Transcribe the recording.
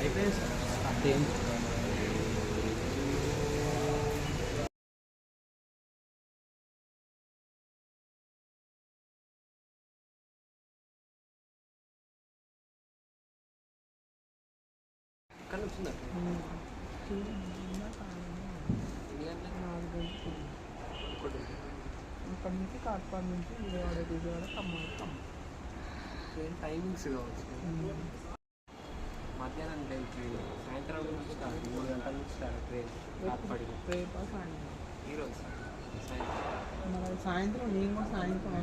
Sir అదేం ఎక్కడ నుంచి కాట్పాడు నుంచి విజయవాడ విజయవాడ ఖమ్మం ట్రైన్ టైమింగ్స్ కావచ్చు? టైం ట్రైన్ సాయంత్రం నుంచి స్టార్ట్ మూడు గంటల నుంచి స్టార్ట్ ట్రైన్ రేపా సాయంత్రం ఈరోజు సాయంత్రం సాయంత్రం నేను సాయంత్రం